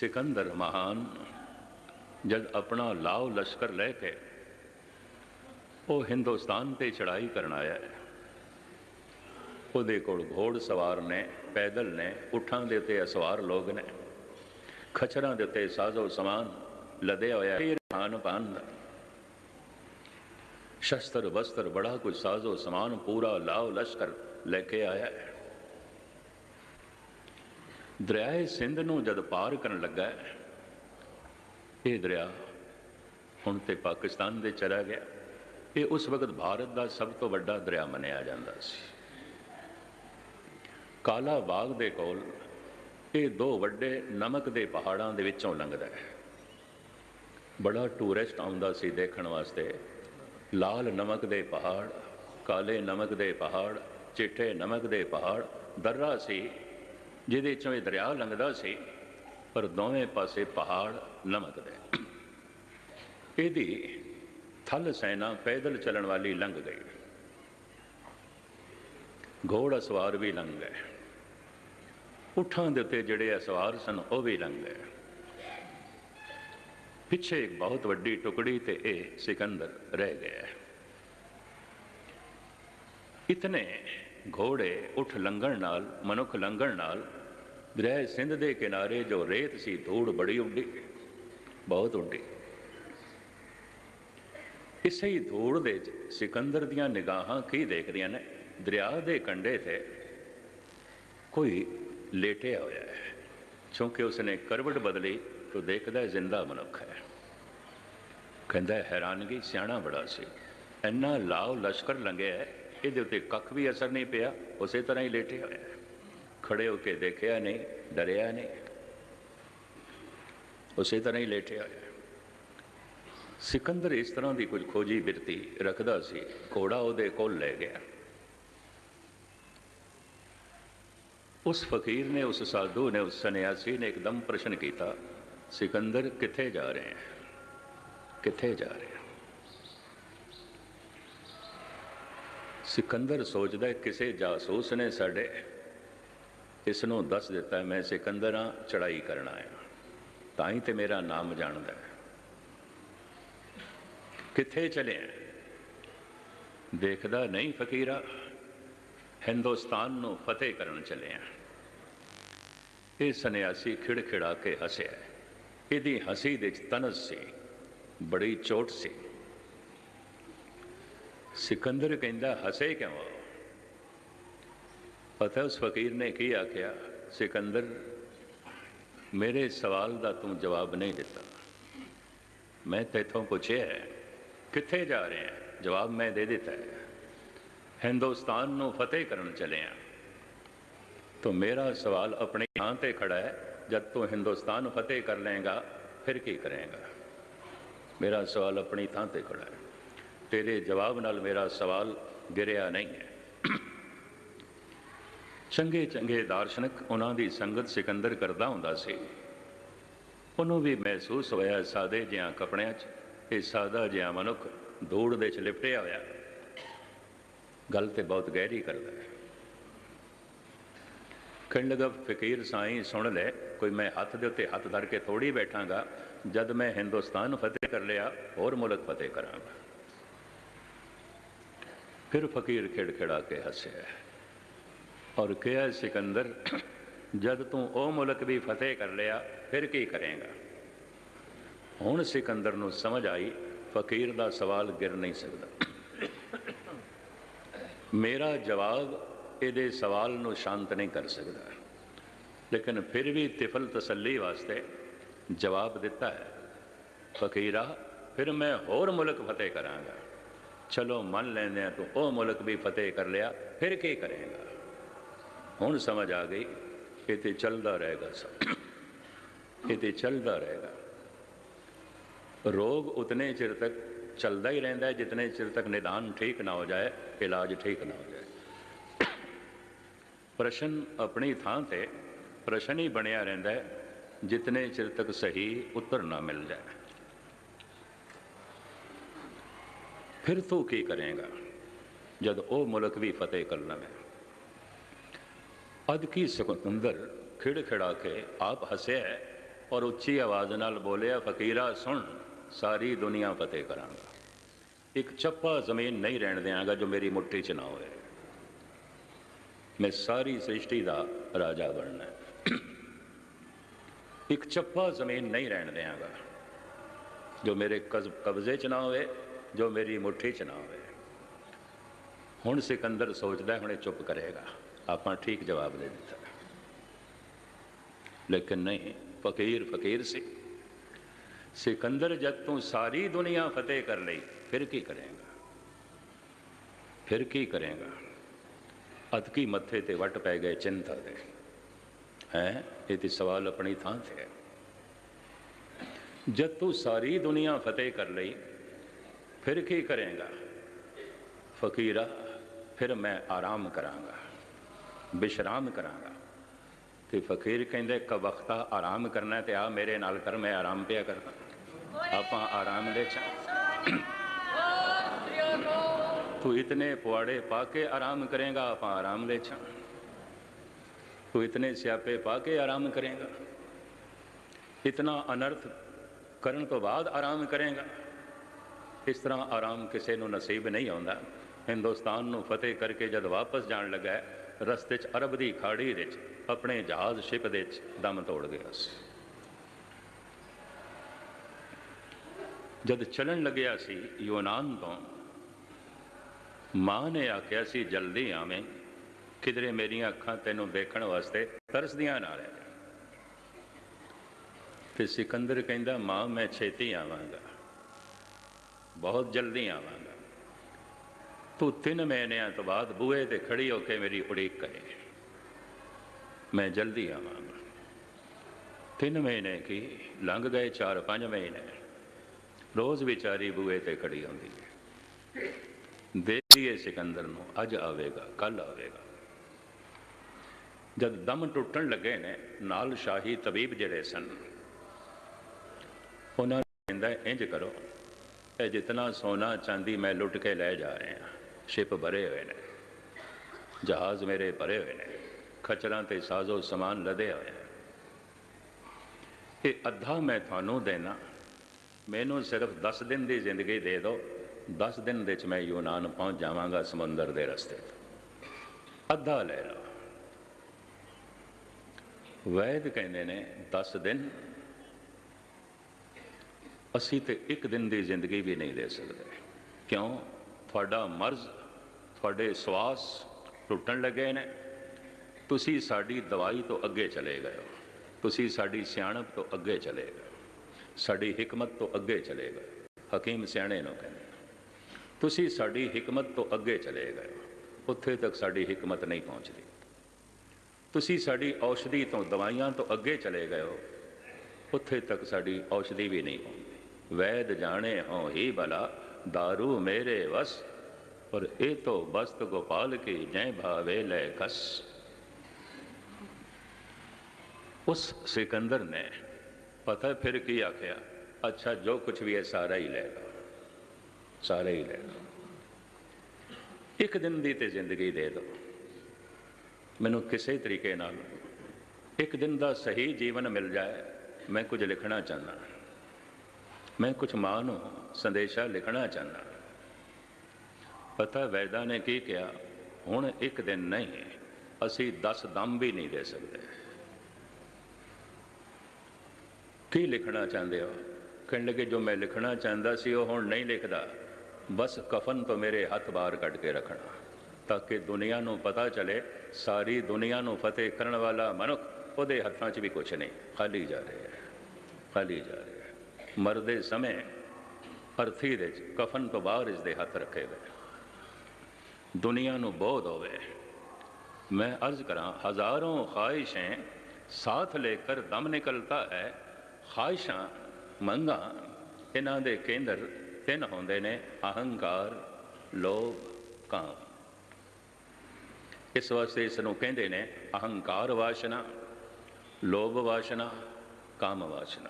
ਸਿਕੰਦਰ ਮਹਾਨ, ਜਦ ਆਪਣਾ ਲਾਉ ਲਸ਼ਕਰ ਲੈ ਕੇ, ਉਹ ਹਿੰਦੁਸਤਾਨ ਤੇ ਚੜਾਈ ਕਰਨ ਆਇਆ ਹੈ। ਉਹਦੇ ਕੋਲ ਘੋੜ ਸਵਾਰ ਨੇ, ਪੈਦਲ ਨੇ, ਉਠਾਂ ਦੇ ਉੱਤੇ ਅਸਵਾਰ ਲੋਕ ਨੇ, ਖਚਰਾਂ ਦੇ ਉੱਤੇ ਸਾਜ਼ੋ ਸਮਾਨ ਲਦਿਆ ਹੋਇਆ ਹੈ। ਖਾਨ ਪਾਨ ਦਾ। ਸ਼ਸਤਰ ਵਸਤਰ ਬੜਾ ਕੁਝ ਸਾਜ਼ੋ ਸਮਾਨ ਪੂਰਾ ਲਾਉ ਲਸ਼ਕਰ ਲੈ ਕੇ ਆਇਆ ਹੈ। ਦਰਿਆਏ ਸਿੰਧ ਨੂੰ ਜਦ ਪਾਰ ਕਰਨ ਲੱਗਾ ਇਹ ਦਰਿਆ ਹੁਣ ਤੇ ਪਾਕਿਸਤਾਨ ਦੇ ਚਲਾ ਗਿਆ। ਇਹ ਉਸ ਵਕਤ ਭਾਰਤ ਦਾ ਸਭ ਤੋਂ ਵੱਡਾ ਦਰਿਆ ਮੰਨਿਆ ਜਾਂਦਾ ਸੀ। ਕਾਲਾ ਬਾਗ ਦੇ ਕੋਲ ਇਹ ਦੋ ਵੱਡੇ ਨਮਕ ਦੇ ਪਹਾੜਾਂ ਦੇ ਵਿੱਚੋਂ ਲੰਘਦਾ ਹੈ। ਬੜਾ ਟੂਰਿਸਟ ਆਉਂਦਾ ਸੀ ਦੇਖਣ ਵਾਸਤੇ। ਲਾਲ ਨਮਕ ਦੇ ਪਹਾੜ, ਕਾਲੇ ਨਮਕ ਦੇ ਪਹਾੜ, ਚਿੱਟੇ ਨਮਕ ਦੇ ਪਹਾੜ, ਦਰਰਾ ਸੀ। ਜਿਹਦੇ ਚੋਂ ਇਹ ਦਰਿਆ ਲੰਘਦਾ ਸੀ, ਪਰ ਦੋਵੇਂ ਪਾਸੇ ਪਹਾੜ ਨਮਕ ਦੇ। ਇਹਦੀ ਥਲ ਸੈਨਾ ਪੈਦਲ ਚੱਲਣ ਵਾਲੀ ਲੰਘ ਗਈ। ਘੋੜਾ ਸਵਾਰ ਵੀ ਲੰਘ ਗਏ। ਉਠਾਂ ਦੇ ਉੱਤੇ ਜਿਹੜੇ ਸਵਾਰ ਸਨ, ਉਹ ਵੀ ਲੰਘ ਗਏ। ਪਿੱਛੇ ਇੱਕ ਬਹੁਤ ਵੱਡੀ ਟੁਕੜੀ ਤੇ ਇਹ ਸਿਕੰਦਰ ਰਹਿ ਗਿਆ। ਇਤਨੇ ਘੋੜੇ ਉਠ ਲੰਘਣ ਨਾਲ, ਮਨੁੱਖ ਲੰਘਣ ਨਾਲ ਦਰਿਆ ਸਿੰਧ ਦੇ ਕਿਨਾਰੇ ਜੋ ਰੇਤ ਸੀ ਧੂੜ ਬੜੀ ਉੱਡੀ। ਬਹੁਤ ਉੱਡੀ। ਇਸੇ ਹੀ ਧੂੜ ਦੇ ਸਿਕੰਦਰ ਦੀਆਂ ਨਿਗਾਹਾਂ ਕੀ ਦੇਖਦੀਆਂ ਨੇ? ਦਰਿਆ ਦੇ ਕੰਢੇ ਤੇ ਕੋਈ ਲੇਟਿਆ ਹੋਇਆ ਹੈ। ਕਿਉਂਕਿ ਉਸਨੇ ਕਰਵਟ ਬਦਲੀ ਤਾਂ ਦੇਖਦਾ ਜ਼ਿੰਦਾ ਮਨੁੱਖ ਹੈ। ਕਹਿੰਦਾ ਹੈਰਾਨਗੀ ਸਿਆਣਾ ਬੜਾ ਸੀ। ਇੰਨਾ ਲਾਓ ਲਸ਼ਕਰ ਲੰਘਿਆ ਹੈ, ਇਹਦੇ ਉੱਤੇ ਕੱਖ ਵੀ ਅਸਰ ਨਹੀਂ ਪਿਆ ਉਸੇ ਤਰ੍ਹਾਂ ਹੀ ਲੇਟਿਆ ਹੋਇਆ ਹੈ। ਖੜੇ ਹੋ ਕੇ ਦੇਖਿਆ ਨਹੀਂ, ਡਰਿਆ ਨਹੀਂ। ਉਸੇ ਤਰ੍ਹਾਂ ਹੀ ਲੇਟਿਆ ਹੋਇਆ ਸਿਕੰਦਰ ਇਸ ਤਰ੍ਹਾਂ ਦੀ ਕੁਝ ਖੋਜੀ ਬਿਰਤੀ ਰੱਖਦਾ ਸੀ, ਘੋੜਾ ਉਹਦੇ ਕੋਲ ਲੈ ਗਿਆ। ਉਸ ਫਕੀਰ ਨੇ, ਉਸ ਸਾਧੂ ਨੇ, ਉਸ ਸੰਨਿਆਸੀ ਨੇ ਇੱਕਦਮ ਪ੍ਰਸ਼ਨ ਕੀਤਾ, ਸਿਕੰਦਰ ਕਿੱਥੇ ਜਾ ਰਹੇ ਹੈ? ਕਿੱਥੇ ਜਾ ਰਹੇ ਹੈ? ਸਿਕੰਦਰ ਸੋਚਦਾ ਕਿਸੇ ਜਾਸੂਸ ਨੇ ਸਾਡੇ ਇਸ ਨੂੰ ਦੱਸ ਦਿੱਤਾ, ਮੈਂ ਸਿਕੰਦਰ ਹਾਂ ਚੜਾਈ ਕਰਨ ਆਇਆ। ਤਾਂ ਹੀ ਤੇ ਮੇਰਾ ਨਾਮ ਜਾਣਦਾ ਹੈ। ਕਿੱਥੇ ਚਲੇ ਦੇਖਦਾ ਨਹੀਂ ਫਕੀਰਾ। ਹਿੰਦੁਸਤਾਨ ਨੂੰ ਫਤਿਹ ਕਰਨ ਚੱਲੇ ਆ ਇਹ ਸੰਨਿਆਸੀ ਖਿੜਖਿੜਾ ਕੇ ਹੱਸਿਆ ਇਹਦੀ ਹਸੀ ਦੇ ਤਨਸ ਸੀ, ਬੜੀ ਚੋਟ ਸੀ। ਸਿਕੰਦਰ ਕਹਿੰਦਾ, ਹੱਸੇ ਕਿਉਂ ਪਤਾ ਉਸ ਫਕੀਰ ਨੇ ਕੀ ਆਖਿਆ? ਸਿਕੰਦਰ, ਮੇਰੇ ਸਵਾਲ ਦਾ ਤੂੰ ਜਵਾਬ ਨਹੀਂ ਦਿੱਤਾ। ਮੈਂ ਤੇਥੋਂ ਪੁੱਛਿਆ ਕਿੱਥੇ ਜਾ ਰਹੇ ਹੈ? ਜਵਾਬ ਮੈਂ ਦੇ ਦਿੱਤਾ ਹੈ, ਹਿੰਦੁਸਤਾਨ ਨੂੰ ਫਤਿਹ ਕਰਨ ਚਲੇ ਆ ਤੋ ਮੇਰਾ ਸਵਾਲ ਆਪਣੇ ਥਾਂ ਤੇ ਖੜਾ ਹੈ, ਜਦ ਤੂੰ ਹਿੰਦੁਸਤਾਨ ਫਤਿਹ ਕਰ ਲਏਗਾ, ਫਿਰ ਕੀ ਕਰੇਗਾ? ਮੇਰਾ ਸਵਾਲ ਆਪਣੀ ਥਾਂ ਤੇ ਖੜਾ ਹੈ। ਤੇਰੇ ਜਵਾਬ ਨਾਲ ਮੇਰਾ ਸਵਾਲ ਗਿਰਿਆ ਨਹੀਂ ਹੈ। ਚੰਗੇ ਚੰਗੇ ਦਾਰਸ਼ਨਿਕ ਉਹਨਾਂ ਦੀ ਸੰਗਤ ਸਿਕੰਦਰ ਕਰਦਾ ਹੁੰਦਾ ਸੀ। ਉਹਨੂੰ ਵੀ ਮਹਿਸੂਸ ਹੋਇਆ ਸਾਦੇ ਜਿਹਾ ਕੱਪੜਿਆਂ 'ਚ ਇਹ ਸਾਦਾ ਜਿਹਾ ਮਨੁੱਖ ਧੂੜ ਦੇ 'ਚ ਲਿਪਟਿਆ ਹੋਇਆ। ਗੱਲ ਤੇ ਬਹੁਤ ਗਹਿਰੀ ਕਰਦਾ ਹੈ। ਕਹਿਣ ਫਕੀਰ ਸਾਈਂ, ਸੁਣ ਲੈ, ਕੋਈ ਮੈਂ ਹੱਥ ਦੇ ਉੱਤੇ ਹੱਥ ਧਰ ਕੇ ਥੋੜੀ ਬੈਠਾਂਗਾ। ਜਦ ਮੈਂ ਹਿੰਦੁਸਤਾਨ ਫਤਿਹ ਕਰ ਲਿਆ, ਹੋਰ ਮੁਲਕ ਫਤਿਹ ਕਰਾਂਗਾ। ਫਿਰ ਫਕੀਰ ਖਿੜਖਿੜਾ ਕੇ ਹੱਸਿਆ। ਔਰ ਕਿਹਾ, ਸਿਕੰਦਰ, ਜਦ ਤੂੰ ਉਹ ਮੁਲਕ ਵੀ ਫਤਿਹ ਕਰ ਲਿਆ, ਫਿਰ ਕੀ ਕਰੇਗਾ? ਹੁਣ ਸਿਕੰਦਰ ਨੂੰ ਸਮਝ ਆਈ, ਫਕੀਰ ਦਾ ਸਵਾਲ ਗਿਰ ਨਹੀਂ ਸਕਦਾ। ਮੇਰਾ ਜਵਾਬ ਇਹਦੇ ਸਵਾਲ ਨੂੰ ਸ਼ਾਂਤ ਨਹੀਂ ਕਰ ਸਕਦਾ। ਲੇਕਿਨ ਫਿਰ ਵੀ ਤਿਫਲ ਤਸੱਲੀ ਵਾਸਤੇ ਜਵਾਬ ਦਿੱਤਾ ਹੈ। ਫਕੀਰਾ, ਫਿਰ ਮੈਂ ਹੋਰ ਮੁਲਕ ਫਤਿਹ ਕਰਾਂਗਾ। ਚਲੋ ਮੰਨ ਲੈਂਦੇ ਆ ਤੂੰ ਉਹ ਮੁਲਕ ਵੀ ਫਤਿਹ ਕਰ ਲਿਆ, ਫਿਰ ਕੀ ਕਰੇਗਾ? ਹੁਣ ਸਮਝ ਆ ਗਈ ਇਹ ਤੇ ਚੱਲਦਾ ਰਹੇਗਾ ਸਭ। ਇਹ ਤੇ ਚੱਲਦਾ ਰਹੇਗਾ। ਰੋਗ ਉਤਨੇ ਚਿਰ ਤੱਕ ਚੱਲਦਾ ਹੀ ਰਹਿੰਦਾ ਹੈ, ਜਿਤਨੇ ਚਿਰ ਤੱਕ ਨਿਦਾਨ ਠੀਕ ਨਾ ਹੋ ਜਾਏ, ਇਲਾਜ ਠੀਕ ਨਾ ਹੋ ਜਾਏ। ਪ੍ਰਸ਼ਨ ਆਪਣੀ ਥਾਂ ਤੇ ਪ੍ਰਸ਼ਨ ਹੀ ਬਣਿਆ ਰਹਿੰਦਾ ਹੈ, ਜਿਤਨੇ ਚਿਰ ਤੱਕ ਸਹੀ ਉੱਤਰ ਨਾ ਮਿਲ ਜਾਏ। ਫਿਰ ਤੂੰ ਕੀ ਕਰੇਗਾ? ਜਦ ਉਹ ਮੁਲਕ ਵੀ ਫਤਿਹ ਕਰ ਲਵੇ ਅਦ ਕੀ ਸਿਕੰਦਰ ਖਿੜ ਖਿੜਾ ਕੇ ਆਪ ਹੱਸਿਆ ਔਰ ਉੱਚੀ ਆਵਾਜ਼ ਨਾਲ ਬੋਲਿਆ, ਫਕੀਰਾ, ਸੁਣ, ਸਾਰੀ ਦੁਨੀਆ ਫਤਿਹ ਕਰਾਂਗਾ। ਇੱਕ ਚੱਪਾ ਜ਼ਮੀਨ ਨਹੀਂ ਰਹਿਣ ਦਿਆਂਗਾ ਜੋ ਮੇਰੀ ਮੁੱਠੀ 'ਚ ਨਾ ਹੋਵੇ ਮੈਂ ਸਾਰੀ ਸ੍ਰਿਸ਼ਟੀ ਦਾ ਰਾਜਾ ਬਣਨਾ ਇੱਕ ਚੱਪਾ ਜ਼ਮੀਨ ਨਹੀਂ ਰਹਿਣ ਦਿਆਂਗਾ ਜੋ ਮੇਰੇ ਕਜ਼- ਕਬਜ਼ੇ 'ਚ ਨਾ ਹੋਵੇ ਜੋ ਮੇਰੀ ਮੁੱਠੀ 'ਚ ਨਾ ਹੋਵੇ ਹੁਣ ਸਿਕੰਦਰ ਸੋਚਦਾ ਹੁਣੇ ਚੁੱਪ ਕਰੇਗਾ। ਆਪਾਂ ਠੀਕ ਜਵਾਬ ਦੇ ਦਿੱਤਾ। ਲੇਕਿਨ ਨਹੀਂ, ਫਕੀਰ ਫਕੀਰ ਸੀ। ਸਿਕੰਦਰ ਜਦ ਤੂੰ ਸਾਰੀ ਦੁਨੀਆ ਫਤਿਹ ਕਰ ਲਈ, ਫਿਰ ਕੀ ਕਰੇਗਾ? ਫਿਰ ਕੀ ਕਰੇਗਾ? ਅਤਕੀ ਮੱਥੇ ਤੇ ਵੱਟ ਪੈ ਗਏ ਚਿੰਤਾ ਦੇ। ਹੈ? ਇਹ ਤੇ ਸਵਾਲ ਆਪਣੀ ਥਾਂ ਤੇ ਹੈ। ਜਦ ਤੂੰ ਸਾਰੀ ਦੁਨੀਆ ਫਤਿਹ ਕਰ ਲਈ, ਫਿਰ ਕੀ ਕਰੇਗਾ? ਫਕੀਰਾ, ਫਿਰ ਮੈਂ ਆਰਾਮ ਕਰਾਂਗਾ। ਵਿਸ਼ਰਾਮ ਕਰਾਂਗਾ। ਤੇ ਫਕੀਰ ਕਹਿੰਦੇ ਕ ਵਕਤਾ ਆਰਾਮ ਕਰਨਾ ਹੈ ਤੇ ਆ ਮੇਰੇ ਨਾਲ ਕਰ, ਮੈਂ ਆਰਾਮ ਪਿਆ ਕਰਦਾ। ਆਪਾਂ ਆਰਾਮ ਦੇ ਚ ਤੂੰ ਇਤਨੇ ਪੁਆੜੇ ਪਾ ਕੇ ਆਰਾਮ ਕਰੇਗਾ, ਆਪਾਂ ਆਰਾਮ ਦੇ ਚ। ਤੂੰ ਇਤਨੇ ਸਿਆਪੇ ਪਾ ਕੇ ਆਰਾਮ ਕਰੇਗਾ। ਇਤਨਾ ਅਨਰਥ ਕਰਨ ਤੋਂ ਬਾਅਦ ਆਰਾਮ ਕਰੇਗਾ। ਇਸ ਤਰ੍ਹਾਂ ਆਰਾਮ ਕਿਸੇ ਨੂੰ ਨਸੀਬ ਨਹੀਂ ਆਉਂਦਾ। ਹਿੰਦੁਸਤਾਨ ਨੂੰ ਫਤਿਹ ਕਰਕੇ ਜਦ ਵਾਪਸ ਜਾਣ ਲੱਗਾ ਰਸਤੇ 'ਚ ਅਰਬ ਦੀ ਖਾੜੀ ਵਿੱਚ ਆਪਣੇ ਜਹਾਜ਼ ਸ਼ਿਪ ਦੇ 'ਚ ਦਮ ਤੋੜ ਗਿਆ ਸੀ। ਜਦ ਚੱਲਣ ਲੱਗਿਆ ਸੀ ਯੂਨਾਨ ਤੋਂ, ਮਾਂ ਨੇ ਆਖਿਆ ਸੀ, ਜਲਦੀ ਆਵੇਂ, ਕਿਧਰੇ ਮੇਰੀਆਂ ਅੱਖਾਂ ਤੈਨੂੰ ਦੇਖਣ ਵਾਸਤੇ ਤਰਸਦੀਆਂ ਨਾ ਰਹਿ ਤੇ ਸਿਕੰਦਰ ਕਹਿੰਦਾ, ਮਾਂ, ਮੈਂ ਛੇਤੀ ਆਵਾਂਗਾ। ਬਹੁਤ ਜਲਦੀ ਆਵਾਂਗਾ। ਤੂੰ ਤਿੰਨ ਮਹੀਨਿਆਂ ਤੋਂ ਬਾਅਦ ਬੂਹੇ ਤੇ ਖੜੀ ਹੋ ਕੇ ਮੇਰੀ ਉਡੀਕ ਕਰੇ। ਮੈਂ ਜਲਦੀ ਆਵਾਂਗਾ ਤਿੰਨ ਮਹੀਨੇ ਕੀ? ਲੰਘ ਗਏ ਚਾਰ, ਪੰਜ ਮਹੀਨੇ। ਰੋਜ਼ ਵਿਚਾਰੀ ਬੂਹੇ ਤੇ ਖੜੀ ਹੁੰਦੀ ਹੈ। ਦੇਖੀਏ ਸਿਕੰਦਰ ਨੂੰ, ਅੱਜ ਆਵੇਗਾ ਕੱਲ ਆਵੇਗਾ। ਜਦ ਦਮ ਟੁੱਟਣ ਲੱਗੇ ਨੇ, ਨਾਲ ਸ਼ਾਹੀ ਤਬੀਬ ਜਿਹੜੇ ਸਨ, ਉਹਨਾਂ ਨੇ ਕਹਿੰਦਾ, ਇੰਜ ਕਰੋ, ਇਹ ਜਿਤਨਾ ਸੋਨਾ ਚਾਂਦੀ ਮੈਂ ਲੁੱਟ ਕੇ ਲੈ ਜਾ ਰਿਹਾ। ਸ਼ਿਪ ਭਰੇ ਹੋਏ ਨੇ। ਜਹਾਜ਼ ਮੇਰੇ ਭਰੇ ਹੋਏ ਨੇ। ਖਚਰਾਂ ਤੇ ਸਾਜ਼ੋ ਸਮਾਨ ਲਦੇ ਹੋਏ ਨੇ ਇਹ ਅੱਧਾ ਮੈਂ ਤੁਹਾਨੂੰ ਦੇਣਾ। ਮੈਨੂੰ ਸਿਰਫ 10 ਦਿਨ ਦੀ ਜ਼ਿੰਦਗੀ ਦੇ ਦਿਓ। 10 ਦਿਨ ਦੇ ਵਿੱਚ ਮੈਂ ਯੂਨਾਨ ਪਹੁੰਚ ਜਾਵਾਂਗਾ ਸਮੁੰਦਰ ਦੇ ਰਸਤੇ ਅੱਧਾ ਲੈ ਲਓ। ਵੈਦ ਕਹਿੰਦੇ ਨੇ 10 ਦਿਨ ਅਸੀਂ ਤੇ ਇੱਕ ਦਿਨ ਦੀ ਜ਼ਿੰਦਗੀ ਵੀ ਨਹੀਂ ਦੇ ਸਕਦੇ। ਕਿਉਂ? ਤੁਹਾਡਾ ਮਰਜ਼ ਤੁਹਾਡੇ ਸਵਾਸ ਟੁੱਟਣ ਲੱਗੇ ਨੇ। ਤੁਸੀਂ ਸਾਡੀ ਦਵਾਈ ਤੋਂ ਅੱਗੇ ਚਲੇ ਗਏ। ਹੋ ਤੁਸੀਂ ਸਾਡੀ ਸਿਆਣਪ ਤੋਂ ਅੱਗੇ ਚਲੇ ਗਏ। ਸਾਡੀ ਹਕਮਤ ਤੋਂ ਅੱਗੇ ਚਲੇ ਗਏ। ਹਕੀਮ ਸਿਆਣੇ ਨੂੰ ਕਹਿੰਦੇ ਤੁਸੀਂ ਸਾਡੀ ਹਕਮਤ ਤੋਂ ਅੱਗੇ ਚਲੇ ਗਏ। ਹੋ। ਉੱਥੇ ਤੱਕ ਸਾਡੀ ਹਕਮਤ ਨਹੀਂ ਪਹੁੰਚਦੀ। ਤੁਸੀਂ ਸਾਡੀ ਔਸ਼ਧੀ ਤੋਂ ਦਵਾਈਆਂ ਤੋਂ ਅੱਗੇ ਚਲੇ ਗਏ ਹੋ। ਉੱਥੇ ਤੱਕ ਸਾਡੀ ਔਸ਼ਧੀ ਵੀ ਨਹੀਂ ਪਹੁੰਚਦੀ। ਵੈਦ ਜਾਣੇ ਹੋ ਹੀ ਭਲਾ दारू ਮੇਰੇ ਵਸ। ਪਰ ਇਹ ਤੋ ਬਸਤ ਗੋਪਾਲ ਕੀ ਜੈ ਭਾਵੇ ਲੈ ਕਸ। ਉਸ ਸਿਕੰਦਰ ਨੇ ਪਤਾ ਫਿਰ ਕੀ ਆਖਿਆ? ਅੱਛਾ, ਜੋ ਕੁਝ ਵੀ ਹੈ, ਸਾਰਾ ਹੀ ਲੈ ਲਓ। ਸਾਰਾ ਹੀ ਲੈ ਲਓ। ਇੱਕ ਦਿਨ ਦੀ ਤੇ ਜ਼ਿੰਦਗੀ ਦੇ ਦਿਓ ਮੈਨੂੰ ਕਿਸੇ ਤਰੀਕੇ ਨਾਲ ਇੱਕ ਦਿਨ ਦਾ ਸਹੀ ਜੀਵਨ ਮਿਲ ਜਾਏ, ਮੈਂ ਕੁਝ ਲਿਖਣਾ ਚਾਹੁੰਦਾ। ਮੈਂ ਕੁਝ ਮਾਂ ਨੂੰ ਸੰਦੇਸ਼ਾ ਲਿਖਣਾ ਚਾਹੁੰਦਾ। ਪਤਾ ਵੈਦਾ ਨੇ ਕੀ ਕਿਹਾ? ਹੁਣ ਇੱਕ ਦਿਨ ਨਹੀਂ, ਅਸੀਂ 10 ਦਮ ਵੀ ਨਹੀਂ ਦੇ ਸਕਦੇ। ਕੀ ਲਿਖਣਾ ਚਾਹੁੰਦੇ ਹੋ? ਕਹਿਣ ਲੱਗੇ, ਜੋ ਮੈਂ ਲਿਖਣਾ ਚਾਹੁੰਦਾ ਸੀ, ਉਹ ਹੁਣ ਨਹੀਂ ਲਿਖਦਾ। ਬਸ ਕਫਨ ਤੋਂ ਮੇਰੇ ਹੱਥ ਬਾਹਰ ਕੱਢ ਕੇ ਰੱਖਣਾ, ਤਾਂ ਕਿ ਦੁਨੀਆ ਨੂੰ ਪਤਾ ਚਲੇ, ਸਾਰੀ ਦੁਨੀਆ ਨੂੰ ਫਤਿਹ ਕਰਨ ਵਾਲਾ ਮਨੁੱਖ ਉਹਦੇ ਹੱਥਾਂ 'ਚ ਵੀ ਕੁਝ ਨਹੀਂ। ਖਾਲੀ ਜਾ ਰਿਹਾ ਹੈ, ਖਾਲੀ ਜਾ ਰਿਹਾ ਹੈ। ਮਰਦੇ ਸਮੇਂ ਅਰਥੀ ਦੇ ਕਫਨ ਤੋਂ ਬਾਹਰ ਇਸ ਦੇ ਹੱਥ ਰੱਖੇ ਗਏ ਦੁਨੀਆ ਨੂੰ ਬੋਧ ਹੋਵੇ मैं अर्ज करा हजारों ख्वाहिशें साथ लेकर दम निकलता है ख्वाहिशां ਮੰਗਾਂ ਇਹਨਾਂ ਦੇ ਕੇਂਦਰ ਤਿੰਨ ਹੁੰਦੇ ਨੇ ਅਹੰਕਾਰ ਲੋਭ ਕਾਮ ਇਸ ਵਾਸਤੇ ਇਸ ਨੂੰ ਕਹਿੰਦੇ ਨੇ ਅਹੰਕਾਰ ਵਾਸ਼ਨਾ ਲੋਭ ਵਾਸ਼ਨਾ ਕਾਮ ਵਾਸ਼ਨਾ